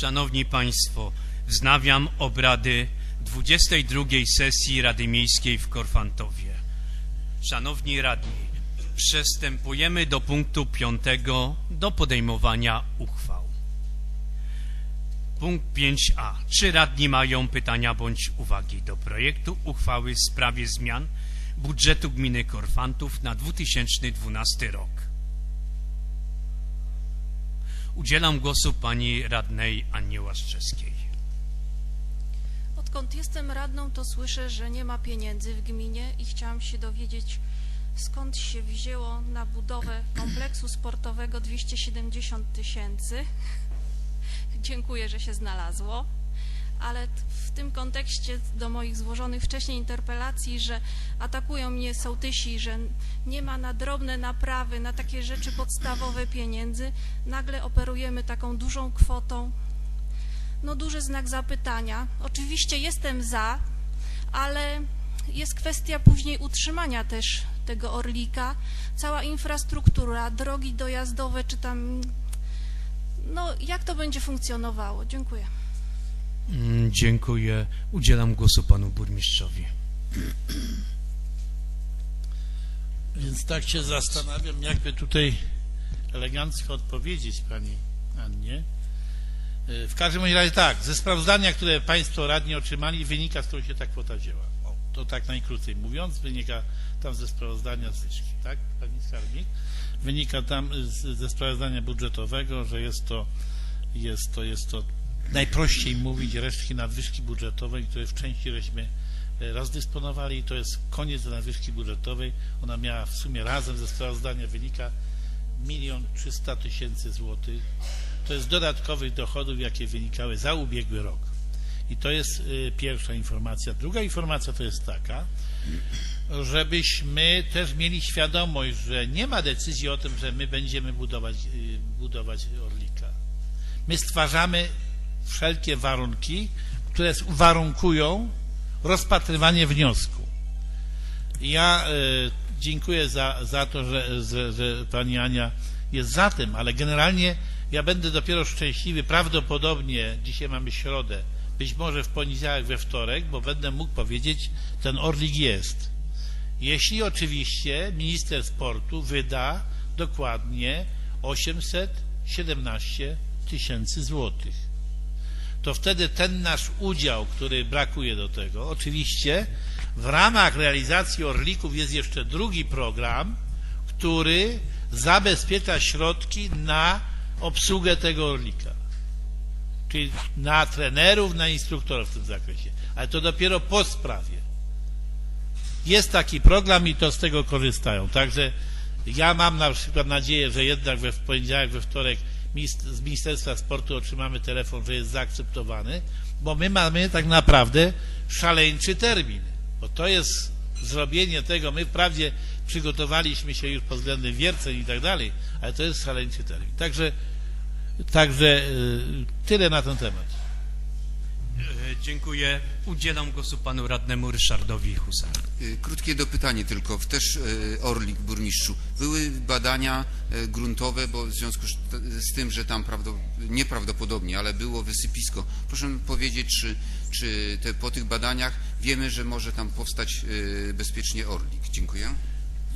Szanowni Państwo, wznawiam obrady 22 sesji Rady Miejskiej w Korfantowie. Szanowni Radni, przystępujemy do punktu piątego do podejmowania uchwał. Punkt 5a. Czy radni mają pytania bądź uwagi do projektu uchwały w sprawie zmian budżetu gminy Korfantów na 2012 rok? Udzielam głosu pani radnej Annie Łaszczewskiej. Odkąd jestem radną, to słyszę, że nie ma pieniędzy w gminie i chciałam się dowiedzieć, skąd się wzięło na budowę kompleksu sportowego 270 tysięcy. Dziękuję, że się znalazło. Ale w tym kontekście do moich złożonych wcześniej interpelacji, że atakują mnie sołtysi, że nie ma na drobne naprawy, na takie rzeczy podstawowe pieniędzy, nagle operujemy taką dużą kwotą no duży znak zapytania. Oczywiście jestem za, ale jest kwestia później utrzymania też tego Orlika. Cała infrastruktura, drogi dojazdowe, czy tam... No, jak to będzie funkcjonowało? Dziękuję. Mm, Dziękuję. Udzielam głosu panu burmistrzowi. Więc tak się zastanawiam, jakby tutaj elegancko odpowiedzieć Pani Annie. Y, W każdym razie tak, ze sprawozdania, które Państwo radni otrzymali, wynika skąd się ta kwota wzięła. O, to tak najkrócej mówiąc, wynika tam ze sprawozdania tak, Pani Skarbnik? Wynika tam z, ze sprawozdania budżetowego, że jest to, jest to, jest to najprościej mówić resztki nadwyżki budżetowej, które w części żeśmy e, rozdysponowali i to jest koniec nadwyżki budżetowej. Ona miała w sumie razem ze sprawozdania wynika milion trzysta tysięcy złotych. To jest dodatkowych dochodów, jakie wynikały za ubiegły rok. I to jest y, pierwsza informacja. Druga informacja to jest taka, żebyśmy też mieli świadomość, że nie ma decyzji o tym, że my będziemy budować, y, budować Orlika. My stwarzamy wszelkie warunki, które uwarunkują rozpatrywanie wniosku. Ja y, dziękuję za, za to, że, że, że pani Ania jest za tym, ale generalnie ja będę dopiero szczęśliwy, prawdopodobnie dzisiaj mamy środę, być może w poniedziałek, we wtorek, bo będę mógł powiedzieć, ten Orlik jest. Jeśli oczywiście minister sportu wyda dokładnie 817 tysięcy złotych to wtedy ten nasz udział, który brakuje do tego, oczywiście w ramach realizacji Orlików jest jeszcze drugi program, który zabezpiecza środki na obsługę tego Orlika. Czyli na trenerów, na instruktorów w tym zakresie. Ale to dopiero po sprawie. Jest taki program i to z tego korzystają. Także ja mam na przykład nadzieję, że jednak we w poniedziałek, we wtorek z Ministerstwa Sportu otrzymamy telefon, że jest zaakceptowany, bo my mamy tak naprawdę szaleńczy termin. Bo to jest zrobienie tego, my wprawdzie przygotowaliśmy się już pod względem wierceń i tak dalej, ale to jest szaleńczy termin. Także, także y, tyle na ten temat. Dziękuję. Udzielam głosu panu radnemu Ryszardowi Husar. Y, Krótkie dopytanie tylko, też y, Orlik, burmistrzu. Były badania y, gruntowe, bo w związku z- tym, że tam prawdo, nieprawdopodobnie, ale było wysypisko. Proszę powiedzieć, czy, czy te, po tych badaniach wiemy, że może tam powstać bezpiecznie Orlik? Dziękuję.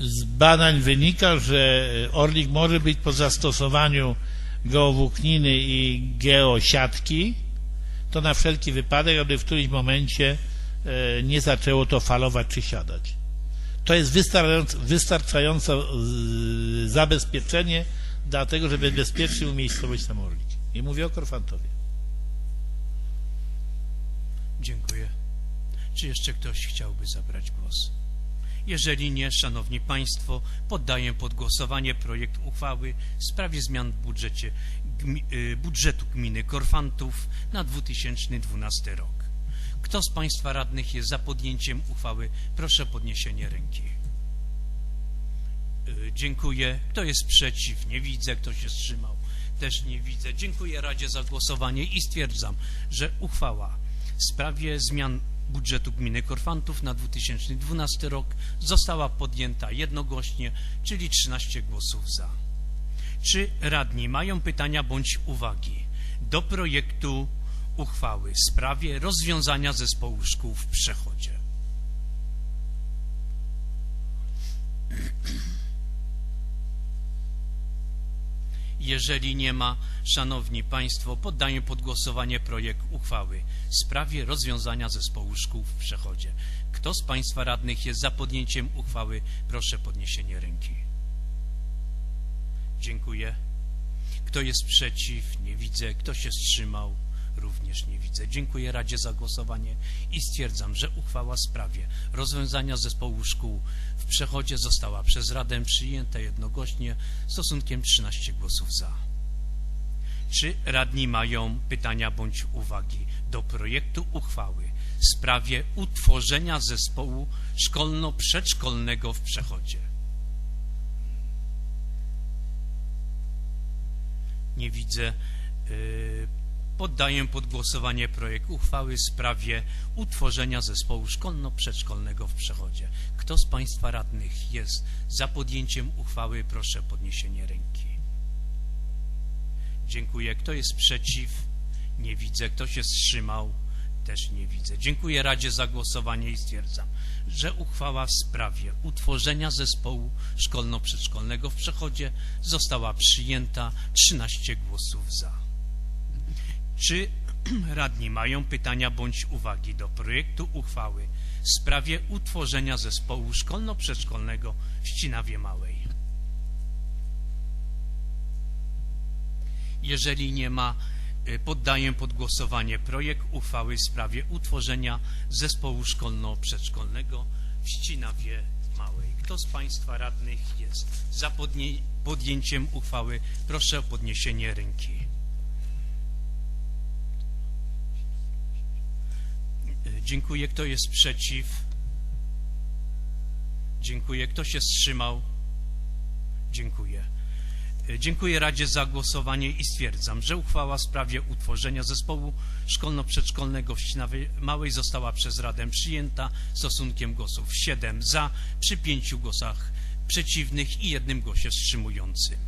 Z badań wynika, że Orlik może być po zastosowaniu geowłókniny i geosiatki, to na wszelki wypadek, aby w którymś momencie e, nie zaczęło to falować czy siadać. To jest wystarczające, zabezpieczenie dlatego, żeby bezpiecznie umiejscowić tam Orlik. I mówię o Korfantowie. Dziękuję. Czy jeszcze ktoś chciałby zabrać głos? Jeżeli nie, Szanowni Państwo, poddaję pod głosowanie projekt uchwały w sprawie zmian w budżecie, budżetu gminy Korfantów na 2012 rok. Kto z Państwa radnych jest za podjęciem uchwały? Proszę o podniesienie ręki. Y, Dziękuję. Kto jest przeciw? Nie widzę. Kto się wstrzymał? Też nie widzę. Dziękuję Radzie za głosowanie i stwierdzam, że uchwała w sprawie zmian budżetu gminy Korfantów na 2012 rok została podjęta jednogłośnie, czyli 13 głosów za. Czy radni mają pytania bądź uwagi do projektu uchwały w sprawie rozwiązania zespołu szkół w Przechodzie. Jeżeli nie ma, Szanowni Państwo, poddaję pod głosowanie projekt uchwały w sprawie rozwiązania zespołu szkół w Przechodzie. Kto z Państwa radnych jest za podjęciem uchwały? Proszę podniesienie ręki. Dziękuję. Kto jest przeciw? Nie widzę. Kto się wstrzymał? Również nie widzę. Dziękuję Radzie za głosowanie i stwierdzam, że uchwała w sprawie rozwiązania zespołu szkół w Przechodzie została przez Radę przyjęta jednogłośnie stosunkiem 13 głosów za. Czy radni mają pytania bądź uwagi do projektu uchwały w sprawie utworzenia zespołu szkolno-przedszkolnego w Przechodzie? Nie widzę. Yy, Poddaję pod głosowanie projekt uchwały w sprawie utworzenia zespołu szkolno-przedszkolnego w Przechodzie. Kto z Państwa radnych jest za podjęciem uchwały? Proszę o podniesienie ręki. Dziękuję. Kto jest przeciw? Nie widzę. Kto się wstrzymał? Też nie widzę. Dziękuję Radzie za głosowanie i stwierdzam, że uchwała w sprawie utworzenia zespołu szkolno-przedszkolnego w Przechodzie została przyjęta 13 głosów za. Czy radni mają pytania bądź uwagi do projektu uchwały w sprawie utworzenia zespołu szkolno-przedszkolnego w Ścinawie Małej? Jeżeli nie ma, poddaję pod głosowanie projekt uchwały w sprawie utworzenia zespołu szkolno-przedszkolnego w Ścinawie Małej. Kto z Państwa radnych jest za podjęciem uchwały? Proszę o podniesienie ręki. Y, Dziękuję. Kto jest przeciw? Dziękuję. Kto się wstrzymał? Dziękuję. Y, Dziękuję Radzie za głosowanie i stwierdzam, że uchwała w sprawie utworzenia zespołu szkolno-przedszkolnego w Ścinawie Małej została przez Radę przyjęta stosunkiem głosów 7 za, przy 5 głosach przeciwnych i jednym głosie wstrzymującym.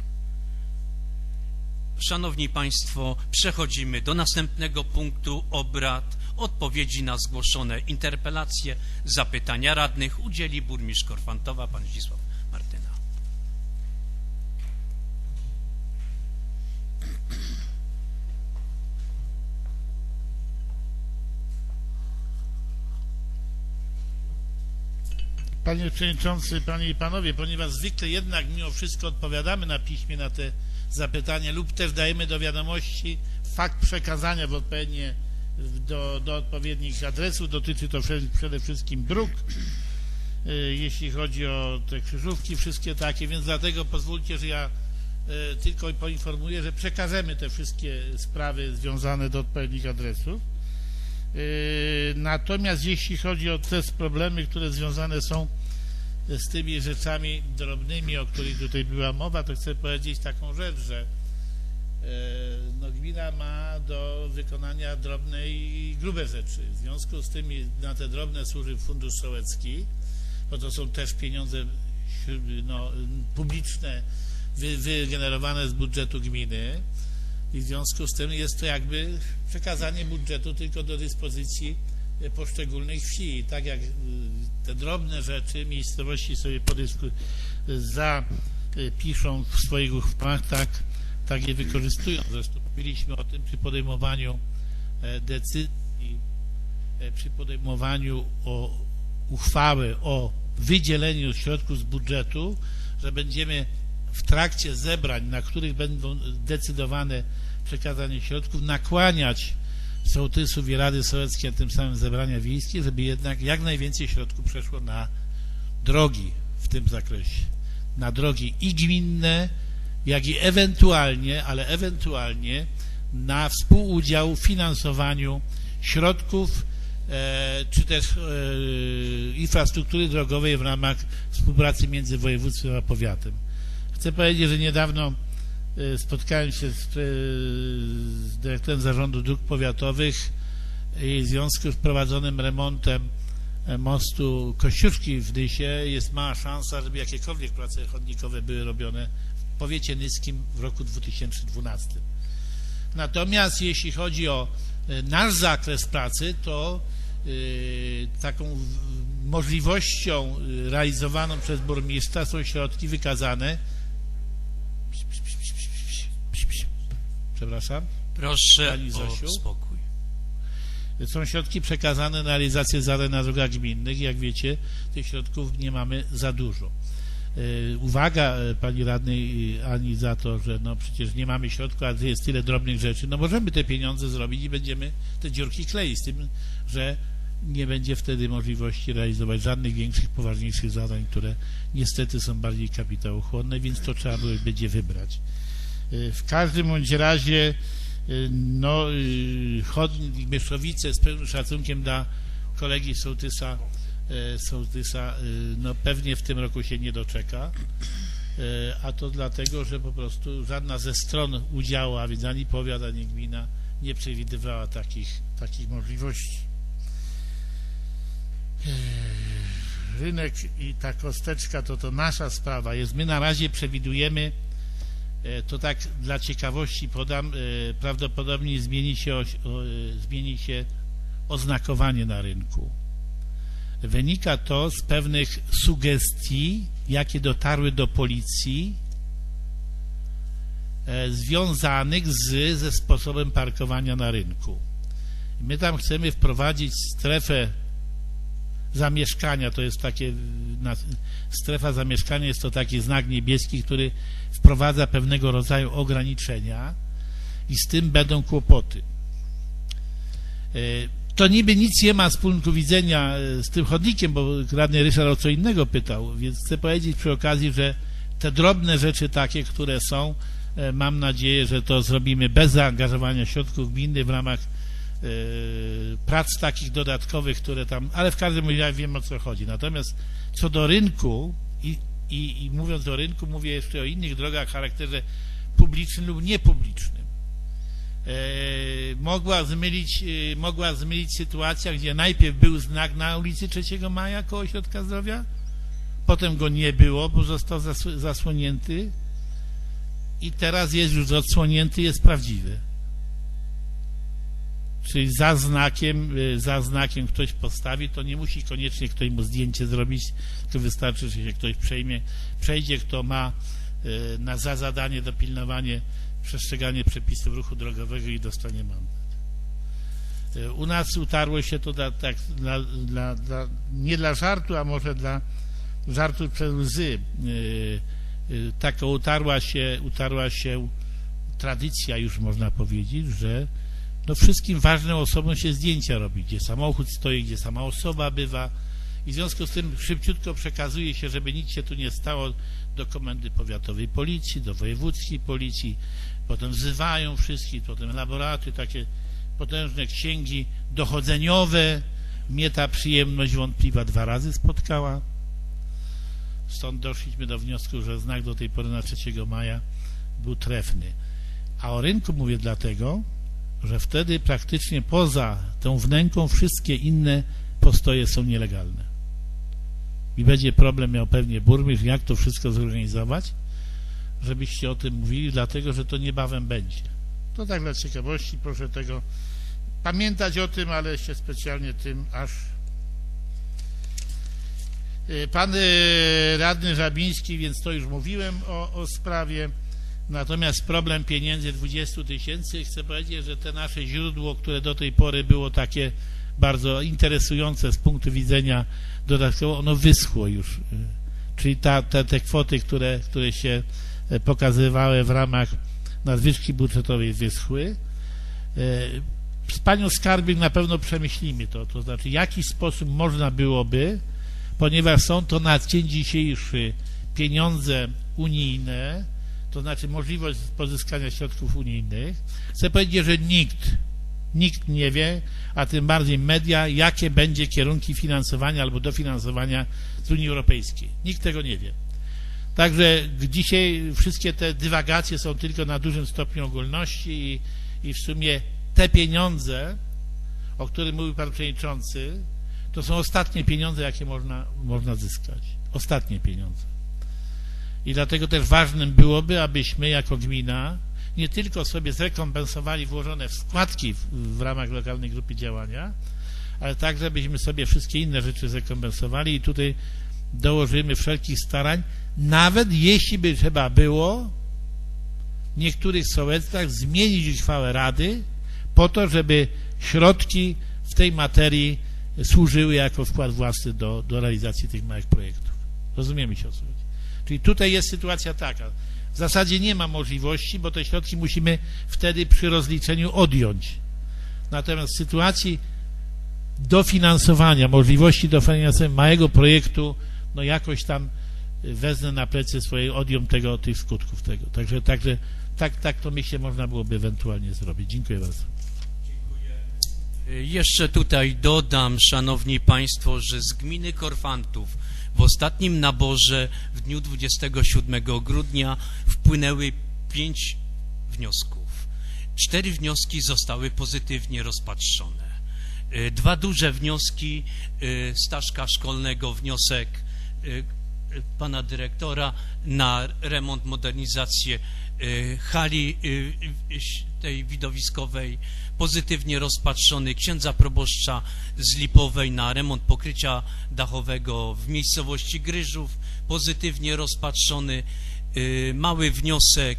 Szanowni Państwo, przechodzimy do następnego punktu obrad. Odpowiedzi na zgłoszone interpelacje, zapytania radnych udzieli burmistrz Korfantowa, pan Zdzisław Panie Przewodniczący, Panie i Panowie, ponieważ zwykle jednak mimo wszystko odpowiadamy na piśmie na te zapytania lub też dajemy do wiadomości fakt przekazania w odpowiednie, do, do odpowiednich adresów, dotyczy to prze- przede wszystkim dróg, y, jeśli chodzi o te krzyżówki, wszystkie takie, więc dlatego pozwólcie, że ja y, tylko poinformuję, że przekażemy te wszystkie sprawy związane do odpowiednich adresów. Yy, Natomiast jeśli chodzi o te problemy, które związane są z tymi rzeczami drobnymi, o których tutaj była mowa, to chcę powiedzieć taką rzecz, że yy, no, gmina ma do wykonania drobne i grube rzeczy. W związku z tym na te drobne służy Fundusz Sołecki, bo to są też pieniądze no, publiczne wy, wygenerowane z budżetu gminy i w związku z tym jest to jakby przekazanie budżetu tylko do dyspozycji e, poszczególnych wsi. I tak jak y, te drobne rzeczy miejscowości sobie podysku, zapiszą w swoich uchwałach, tak, tak je wykorzystują. Zresztą mówiliśmy o tym przy podejmowaniu e, decyzji, e, przy podejmowaniu o uchwały o wydzieleniu środków z budżetu, że będziemy w trakcie zebrań, na których będą decydowane przekazanie środków, nakłaniać sołtysów i Rady Sołeckie, a tym samym zebrania wiejskie, żeby jednak jak najwięcej środków przeszło na drogi w tym zakresie. Na drogi i gminne, jak i ewentualnie, ale ewentualnie na współudział w finansowaniu środków e, czy też e, infrastruktury drogowej w ramach współpracy między województwem a powiatem. Chcę powiedzieć, że niedawno spotkałem się z, e, z dyrektorem Zarządu Dróg Powiatowych i w związku z prowadzonym remontem e, mostu Kościuszki w Dysie jest mała szansa, żeby jakiekolwiek prace chodnikowe były robione w powiecie nyskim w roku 2012. Natomiast jeśli chodzi o e, nasz zakres pracy, to e, taką możliwością realizowaną przez burmistrza są środki wykazane. Przepraszam. Proszę Pani o Zosiu? spokój. Są środki przekazane na realizację zadań na drogach gminnych. Jak wiecie, tych środków nie mamy za dużo. E, Uwaga e, pani radnej e, Ani za to, że no przecież nie mamy środków, a jest tyle drobnych rzeczy. No możemy te pieniądze zrobić i będziemy te dziurki kleić z tym, że nie będzie wtedy możliwości realizować żadnych większych, poważniejszych zadań, które niestety są bardziej kapitałochłonne, więc to trzeba będzie wybrać. E, W każdym bądź razie y, no, y, Myszowice z pełnym szacunkiem dla kolegi Sołtysa, Sołtysa y, no, pewnie w tym roku się nie doczeka, a to dlatego, że po prostu żadna ze stron udziału, a więc ani powiat, ani gmina nie przewidywała takich, takich możliwości. Rynek i ta kosteczka to to nasza sprawa jest. My na razie przewidujemy to tak dla ciekawości podam, e, prawdopodobnie zmieni się, e, zmieni się oznakowanie na rynku. Wynika to z pewnych sugestii, jakie dotarły do policji, e, związanych z, ze sposobem parkowania na rynku. My tam chcemy wprowadzić strefę zamieszkania, to jest takie, strefa zamieszkania jest to taki znak niebieski, który wprowadza pewnego rodzaju ograniczenia i z tym będą kłopoty. E, To niby nic nie ma z punktu widzenia e, z tym chodnikiem, bo radny Ryszard o co innego pytał, więc chcę powiedzieć przy okazji, że te drobne rzeczy takie, które są, e, mam nadzieję, że to zrobimy bez zaangażowania środków gminy w ramach prac takich dodatkowych, które tam, ale w każdym razie wiem o co chodzi. Natomiast co do rynku i, i, i mówiąc o rynku, mówię jeszcze o innych drogach o charakterze publicznym lub niepublicznym. E, mogła, zmylić, e, mogła zmylić sytuacja, gdzie najpierw był znak na ulicy 3 Maja koło Ośrodka Zdrowia, potem go nie było, bo został zasł- zasłonięty i teraz jest już odsłonięty, jest prawdziwy. Czyli za znakiem, y, za znakiem ktoś postawi, to nie musi koniecznie ktoś mu zdjęcie zrobić, to wystarczy, że się ktoś przejmie, przejdzie, kto ma y, na za zadanie dopilnowanie, przestrzeganie przepisów ruchu drogowego i dostanie mandat. Y, U nas utarło się to dla, tak, dla, dla, dla, nie dla żartu, a może dla żartu przez łzy. Taka utarła się, utarła się tradycja już można powiedzieć, że no wszystkim ważnym osobom się zdjęcia robi, gdzie samochód stoi, gdzie sama osoba bywa i w związku z tym szybciutko przekazuje się, żeby nic się tu nie stało do komendy powiatowej policji, do wojewódzkiej policji, potem wzywają wszystkich, potem laboraty, takie potężne księgi dochodzeniowe. Mnie ta przyjemność wątpliwa dwa razy spotkała. Stąd doszliśmy do wniosku, że znak do tej pory na 3 maja był trefny. A o rynku mówię dlatego, że wtedy praktycznie poza tą wnęką wszystkie inne postoje są nielegalne. I będzie problem miał pewnie burmistrz, jak to wszystko zorganizować, żebyście o tym mówili, dlatego że to niebawem będzie. To tak dla ciekawości, proszę tego pamiętać o tym, ale się specjalnie tym aż Y, Pan y, radny Żabiński, więc to już mówiłem o, o sprawie. Natomiast problem pieniędzy 20 tysięcy, chcę powiedzieć, że te nasze źródło, które do tej pory było takie bardzo interesujące z punktu widzenia dodatkowo, ono wyschło już. Czyli ta, te, te kwoty, które, które się e, pokazywały w ramach nadwyżki budżetowej wyschły. E, Z panią Skarbnik na pewno przemyślimy to, to znaczy w jaki sposób można byłoby ponieważ są to na dzień dzisiejszy pieniądze unijne, to znaczy możliwość pozyskania środków unijnych. Chcę powiedzieć, że nikt, nikt nie wie, a tym bardziej media, jakie będzie kierunki finansowania albo dofinansowania z Unii Europejskiej. Nikt tego nie wie. Także dzisiaj wszystkie te dywagacje są tylko na dużym stopniu ogólności i, i w sumie te pieniądze, o których mówił Pan Przewodniczący, to są ostatnie pieniądze, jakie można, można zyskać. Ostatnie pieniądze. I dlatego też ważnym byłoby, abyśmy jako gmina nie tylko sobie zrekompensowali włożone składki w, w ramach lokalnej grupy działania, ale także byśmy sobie wszystkie inne rzeczy zrekompensowali i tutaj dołożymy wszelkich starań, nawet jeśli by trzeba było w niektórych sołectwach zmienić uchwałę Rady po to, żeby środki w tej materii służyły jako wkład własny do, do realizacji tych małych projektów. Rozumiemy się o co. Czyli tutaj jest sytuacja taka. W zasadzie nie ma możliwości, bo te środki musimy wtedy przy rozliczeniu odjąć. Natomiast w sytuacji dofinansowania, możliwości dofinansowania małego projektu, no jakoś tam y, wezmę na plecy swoje, odjął tego, tych skutków tego. Także, także tak, tak to myślę można byłoby ewentualnie zrobić. Dziękuję bardzo. Jeszcze tutaj dodam, szanowni państwo, że z gminy Korfantów w ostatnim naborze w dniu 27 grudnia wpłynęły pięć wniosków. Cztery wnioski zostały pozytywnie rozpatrzone. Y, Dwa duże wnioski y, Staszka Szkolnego, wniosek y, pana dyrektora na remont, modernizację hali y, y, tej widowiskowej, pozytywnie rozpatrzony księdza proboszcza z Lipowej na remont pokrycia dachowego w miejscowości Gryżów, pozytywnie rozpatrzony y, mały wniosek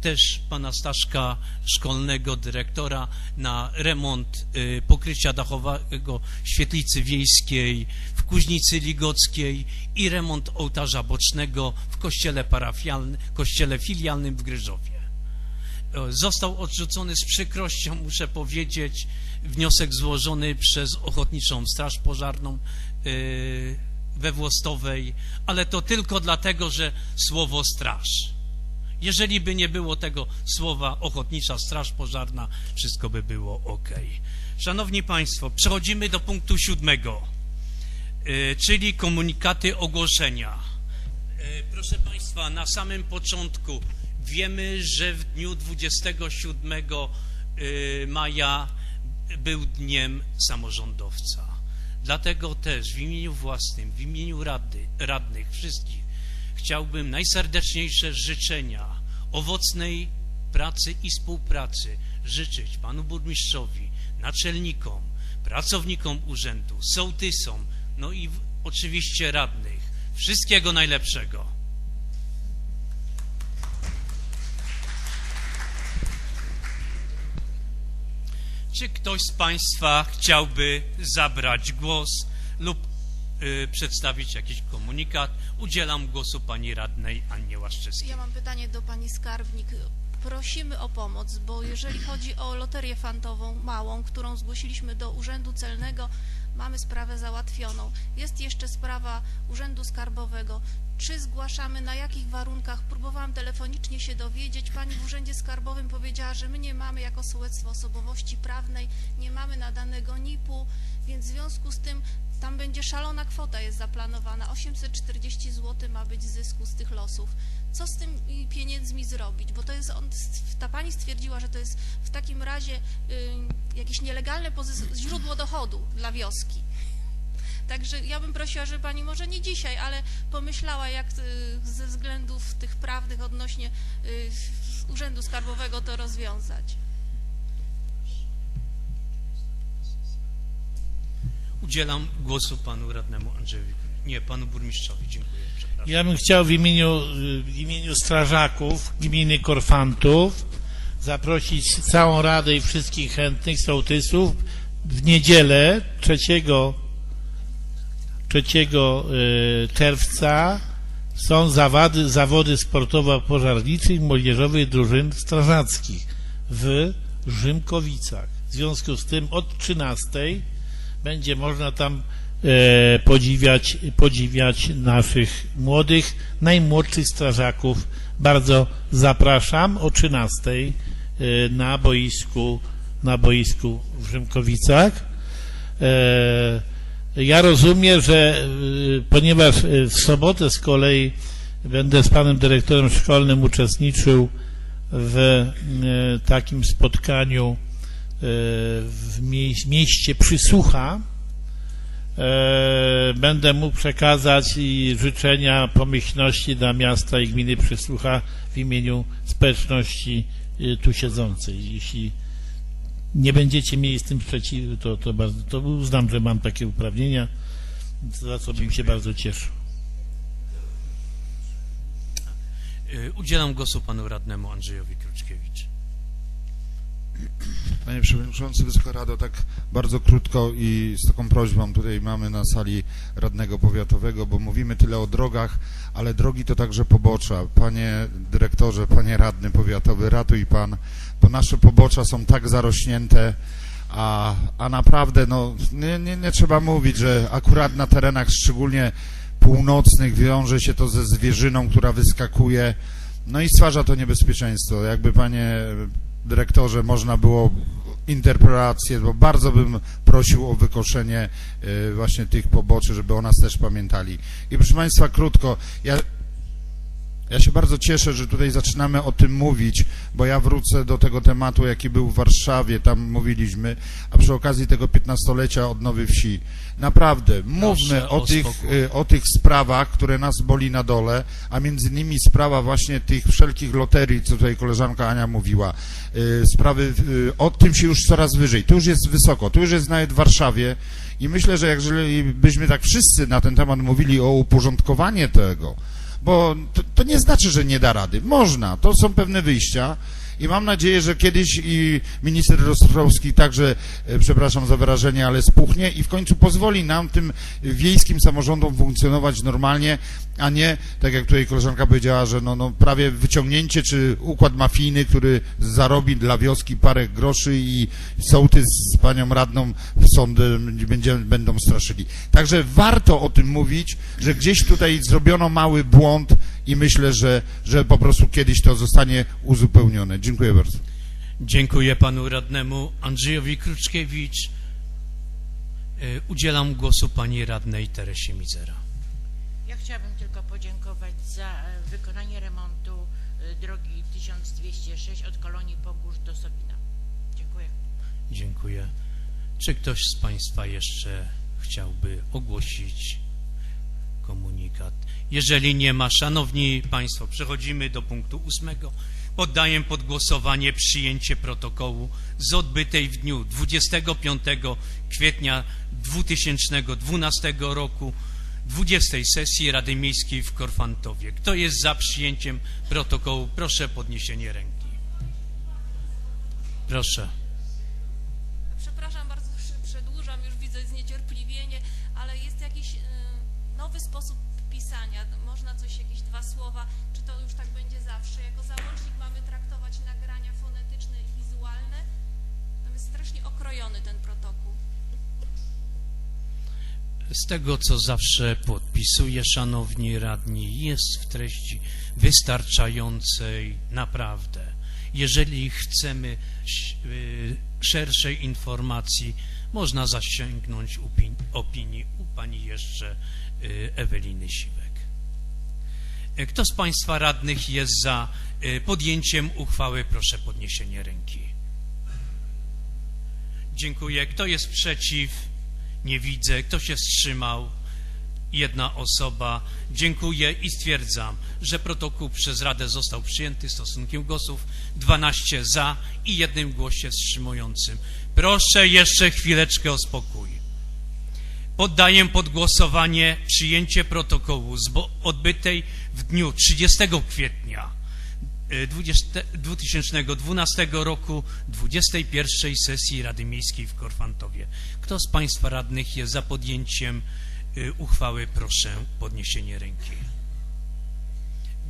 też pana Staszka Szkolnego, dyrektora, na remont y, pokrycia dachowego Świetlicy Wiejskiej Kuźnicy Ligockiej i remont ołtarza bocznego w kościele parafialnym, kościele filialnym w Gryżowie. E, Został odrzucony z przykrością, muszę powiedzieć, wniosek złożony przez Ochotniczą Straż Pożarną y, we Włostowej, ale to tylko dlatego, że słowo straż. Jeżeli by nie było tego słowa Ochotnicza Straż Pożarna, wszystko by było ok. Szanowni Państwo, przechodzimy do punktu siódmego, czyli komunikaty ogłoszenia. Y, Proszę Państwa, na samym początku wiemy, że w dniu 27 y, maja był dniem samorządowca. Dlatego też w imieniu własnym, w imieniu rady, radnych, wszystkich chciałbym najserdeczniejsze życzenia owocnej pracy i współpracy życzyć panu burmistrzowi, naczelnikom, pracownikom urzędu, sołtysom, no i oczywiście radnych. Wszystkiego najlepszego. Czy ktoś z Państwa chciałby zabrać głos lub y, przedstawić jakiś komunikat? Udzielam głosu Pani Radnej Annie Łaszczewskiej. Ja mam pytanie do pani skarbnik. Prosimy o pomoc, bo jeżeli chodzi o loterię fantową małą, którą zgłosiliśmy do Urzędu Celnego, mamy sprawę załatwioną. Jest jeszcze sprawa Urzędu Skarbowego. Czy zgłaszamy, na jakich warunkach? Próbowałam telefonicznie się dowiedzieć. Pani w Urzędzie Skarbowym powiedziała, że my nie mamy jako sołectwo osobowości prawnej, nie mamy nadanego NIP-u, więc w związku z tym tam będzie szalona kwota jest zaplanowana. 840 zł ma być zysku z tych losów. Co z tymi pieniędzmi zrobić? Bo to jest, on, ta pani stwierdziła, że to jest w takim razie y, jakieś nielegalne źródło dochodu dla wioski. Także ja bym prosiła, żeby pani może nie dzisiaj, ale pomyślała, jak y, ze względów tych prawnych odnośnie y, Urzędu Skarbowego to rozwiązać. Udzielam głosu Panu Radnemu Andrzejowi. Nie, Panu Burmistrzowi. Dziękuję. Ja bym chciał w imieniu, w imieniu strażaków gminy Korfantów zaprosić całą Radę i wszystkich chętnych sołtysów w niedzielę 3, 3 y, czerwca są zawody, zawody sportowo-pożarniczych młodzieżowych drużyn strażackich w Rzymkowicach. W związku z tym od 13 będzie można tam e, podziwiać, podziwiać naszych młodych, najmłodszych strażaków. Bardzo zapraszam o 13 e, na boisku, na boisku w Rzymkowicach. E, ja rozumiem, że ponieważ w sobotę z kolei będę z panem dyrektorem szkolnym uczestniczył w takim spotkaniu w mie- mieście Przysłucha, e, będę mógł przekazać i życzenia pomyślności dla miasta i gminy Przysłucha w imieniu społeczności y, tu siedzącej. Jeśli nie będziecie mieli z tym sprzeciwu, to, to, bardzo, to uznam, że mam takie uprawnienia, za co bym się bardzo cieszył. Y, Udzielam głosu panu radnemu Andrzejowi Kruczkiewicz. Panie Przewodniczący, Wysoka Rado, tak bardzo krótko i z taką prośbą tutaj mamy na sali radnego powiatowego, bo mówimy tyle o drogach, ale drogi to także pobocza. Panie dyrektorze, panie radny powiatowy, ratuj pan, bo nasze pobocza są tak zarośnięte, a, a naprawdę no, nie, nie, nie trzeba mówić, że akurat na terenach szczególnie północnych wiąże się to ze zwierzyną, która wyskakuje, no i stwarza to niebezpieczeństwo. Jakby panie dyrektorze można było interpelację, bo bardzo bym prosił o wykoszenie y, właśnie tych poboczy, żeby o nas też pamiętali. I proszę Państwa, krótko, ja, ja się bardzo cieszę, że tutaj zaczynamy o tym mówić, bo ja wrócę do tego tematu, jaki był w Warszawie, tam mówiliśmy, a przy okazji tego 15-lecia odnowy wsi. Naprawdę, mówmy o o tych, spokój. y, o tych sprawach, które nas boli na dole, a między innymi sprawa właśnie tych wszelkich loterii, co tutaj koleżanka Ania mówiła, y, sprawy, y, o tym się już coraz wyżej, tu już jest wysoko, tu już jest nawet w Warszawie i myślę, że jeżeli byśmy tak wszyscy na ten temat mówili o uporządkowanie tego, bo to, to nie znaczy, że nie da rady. Można, to są pewne wyjścia i mam nadzieję, że kiedyś i minister Rostrowski także, e, przepraszam za wyrażenie, ale spuchnie i w końcu pozwoli nam, tym wiejskim samorządom funkcjonować normalnie, a nie, tak jak tutaj koleżanka powiedziała, że no, no prawie wyciągnięcie czy układ mafijny, który zarobi dla wioski parę groszy i sołtys z panią radną sądem będzie, będą straszyli. Także warto o tym mówić, że gdzieś tutaj zrobiono mały błąd i myślę, że, że po prostu kiedyś to zostanie uzupełnione. Dziękuję bardzo. Dziękuję panu radnemu Andrzejowi Kruczkiewicz. Y, Udzielam głosu pani radnej Teresie Mizera. Ja chciałabym tylko podziękować za e, wykonanie remontu e, drogi 1206 od kolonii Pogórz do Sobina. Dziękuję. Dziękuję. Czy ktoś z Państwa jeszcze chciałby ogłosić komunikat? Jeżeli nie ma, Szanowni Państwo, przechodzimy do punktu ósmego. Poddaję pod głosowanie przyjęcie protokołu z odbytej w dniu 25 kwietnia 2012 roku 20 sesji Rady Miejskiej w Korfantowie. Kto jest za przyjęciem protokołu? Proszę podniesienie ręki. Proszę. Sposób pisania. Można coś, jakieś dwa słowa, czy to już tak będzie zawsze? Jako załącznik mamy traktować nagrania fonetyczne i wizualne. Tam jest strasznie okrojony ten protokół. Z tego, co zawsze podpisuję, szanowni radni, jest w treści wystarczającej naprawdę. Jeżeli chcemy y, szerszej informacji, można zasięgnąć opinii u pani jeszcze y, Eweliny Siwek. Y, Kto z Państwa radnych jest za y, podjęciem uchwały? Proszę podniesienie ręki. Dziękuję. Kto jest przeciw? Nie widzę. Kto się wstrzymał? Jedna osoba. Dziękuję i stwierdzam, że protokół przez Radę został przyjęty stosunkiem głosów 12 za i jednym głosie wstrzymującym. Proszę jeszcze chwileczkę o spokój. Poddaję pod głosowanie przyjęcie protokołu z odbytej w dniu 30 kwietnia y, 20, 2012 roku 21 sesji Rady Miejskiej w Korfantowie. Kto z Państwa radnych jest za podjęciem y, uchwały? Proszę podniesienie ręki.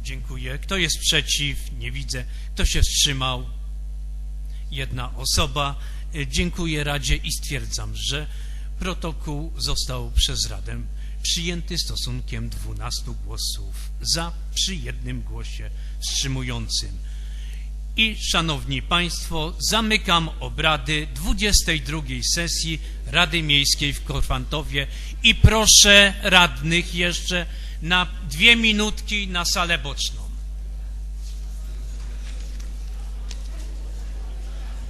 Dziękuję. Kto jest przeciw? Nie widzę. Kto się wstrzymał? Jedna osoba. Y, Dziękuję Radzie i stwierdzam, że protokół został przez Radę przyjęty stosunkiem 12 głosów za przy jednym głosie wstrzymującym. I szanowni państwo, zamykam obrady 22 sesji Rady Miejskiej w Korfantowie i proszę radnych jeszcze na dwie minutki na salę boczną.